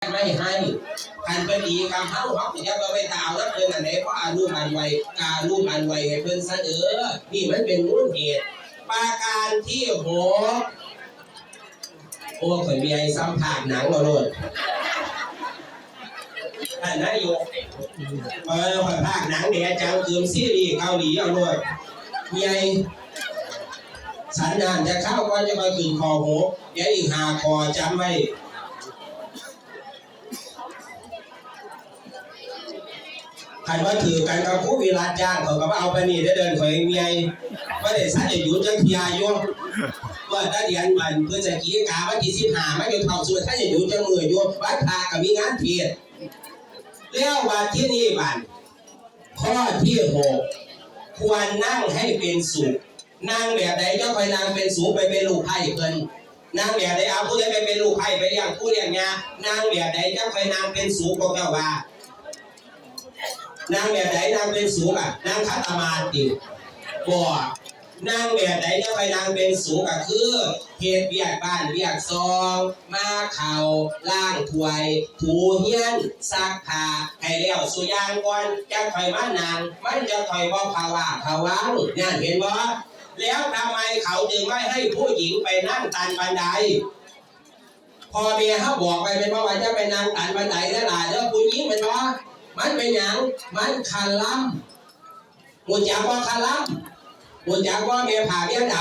ไม่ให้คันเป็นดีกำเฮาเฮาสิจะเอาไปตาวแล้วเพิ่นอันไหนเพราะอารูปอันไวการูปอันไวให้เพิ่นเสนอนี่มันเป็นมูลเหตุปราการที่หกโอ้ข่อยมีไอ้สัมผัสหนังมาโลดท่านนายกเออข่อยภาคหนังเนี่ยจังเกิมซีรีส์เกาหลีเอาโลดมีไอ้สันดานจะเข้าก็จะมาขึ้นคอหกเดี๋ยวอีกหาคอจำไว้ ครว่าถือกันกับผู้วิราชจ้างเขาก็ว่าเอาไปนี่ได้เดินข่อยเมียว่าได้สัตว์อยู่จังเทียอยู่ว่าถ้าเรียนมันเพื่อจะกี้กาว่าที่สิบหาไม่อยู่เท่าส่วนถ้าจะอยู่จังมืออยู่วัดพากับมีงานเพียรแล้วว่าที่นี่บันข้อที่หกควรนั่งให้เป็นสุขนั่งแบบใดก็คอยนั่งเป็นสุขไปเป็นลูกไพ่เพิ่นนั่งแบบใดเอาผู้ใดไปเป็นลูกไพ่ไปเลี้ยงผู้เลี้ยงานั่งแบบใดก็คอยนั่งเป็นสุขก็เจ้าว่า นางแบบไหนนางเป็นสูงอะนางคัตมาติบ่นางแบบไหนจะไปนางเป็นสูงก็คือเฮ็ดเบียกบ้านเบียกซอง มาเข่าล่างถวย ถูเฮียนซักผ้าให้แล้วสุยางก่อนจะคอยมานาง มันจะคอยบ่ภาวะภาวังเนี่ยเห็นบ่แล้วทำไมเขาจึงไม่ให้ผู้หญิงไปนั่งตันบันไดพอเมียเขาบอกไปเป็นว่าจะไปนั่งตันบันไดแล้วล่ะแล้วผู้หญิงเป็นว่า มันเป็นหยังมันคาลัมหูจักว่าคาลัมหูจักว่าเมียผ่าเมียด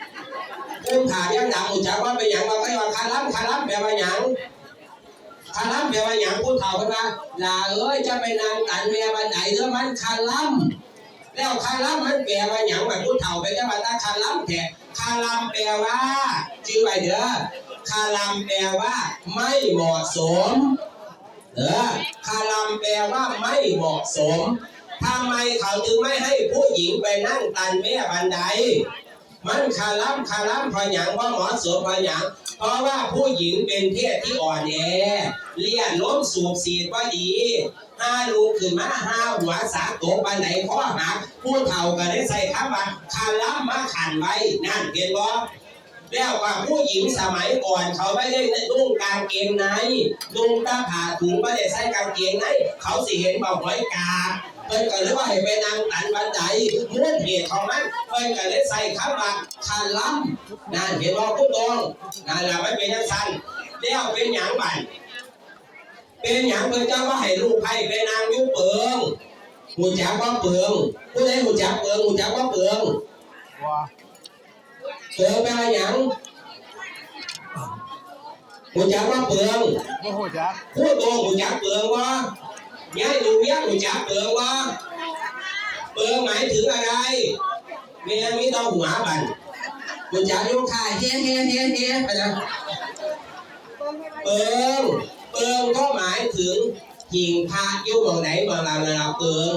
ำกุ้งผ่าเมียดำหูจักว่าเป็นหยังว่าไม่ว่าคาลัมคาลัมแปลว่าหยังคาลัมแปลว่าหยังพูดเท่ากันว่าลาเอ้ยจะไปนางตันเมียบันไดเด้อมันคาลัมแล้วคาลัมมันแปลว่าหยังแบบพูดเท่าไปจะมาตาคาลัมแท้คาลัมแปลว่าชื่อไปเด้อคาลัมแปลว่า ไม่เหมาะสม เออคาลัมแปลว่าไม่เหมาะสมทำไมเขาจึงไม่ให้ผู้หญิงไปนั่งตันแม่บันได มันคาลัมคาลัมพอหยังว่าเหมาะสมพอหยังเพราะว่าผู้หญิงเป็นเพศที่อ่อนแอเลี่ยนล้มสูบสีดว่าดีห้าลูกขึ้นมาห้าหัวสาโตบันไดข้อหักผู้เฒ่าก็ได้ใส่คำว่าคาลัมมาขันไว้นั่นเห็นบ่ แล้วว่าผู้หญิงสมัยก่อนเขาไม่ได้นุ่งกางเกงในนุ่งตาผ่าถุงไม่ได้ใส่กางเกงในเขาสิเห็นเบาหอยกาเพิ่นก็เลยว่าให้ไปนั่งตันบันไดม้วนเหตุของมันเพิ่นก็เลยใส่คำว่าคาลัมนั่นเห็นบ่าผู้ตรงนั่นแหละมันเป็นยังสั้นแล้วเป็นหยังบันเป็นหยังเพิ่นจะว่าให้ลูกไผ่ไปนั่งยุเปิงหูจักว่าเปิงผู้ใดหูจักเปิงหูจักว่าเปิงว่า เปลืองแปลว่าหยังหูจักว่าเปลืองโมโหจักพูดตรงหูจักเปลืองวะยายดูเมียหูจักเปลืองวะเปลืองหมายถึงอะไรเมียมีต้องหัวบันหูจักอยุ่ข่ายเฮ้เฮ้เฮ้เฮ้ไปนะเปลืองเปลืองก็หมายถึงหิ่งพระอยุ่งของไหนเมืองเราเราเปลือง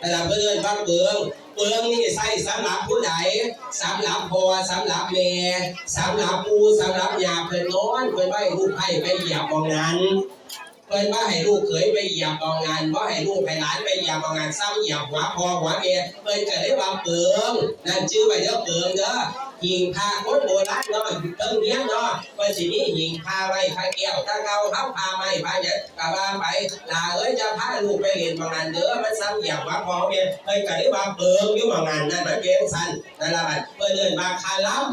แต่เราเพื่อนว่าเปลืองเปลืองนี่ใส่สำหรับผู้ใดสำหรับพ่อสำหรับแม่สำหรับปูสำหรับยาเพิ่นนอนเพิ่นให้ลูกให้ไปเหยียบมองนั้นเพิ่นว่าให้ลูกเขยไปเหยียบมองงานว่าให้ลูกให้หลานไปเหยียบมองงานซ้ำเหยียบหัวพ่อหัวแม่เพิ่นก็เลยว่าเปลืองนั่นชื่อไปเด้อเปลืองเด้อ หิงพาคนโบราณเนาะเติ้งเนี้ยเนาะเพิ่นสินี้หิงพาไว้พาเกี่ยวถ้าเกาทับพาไม่พาหยังก็ว่าไปลาเอ้ยจะพาลูกไปเรียนบางงานเด้อมันซ้ำอย่างว่าพ่อเมียเอ้ยกะได้ว่าเปิงอยู่บางงานนั่นมันเป็นสั้นนั่นละบัดเพิ่นเดินมาคาลัม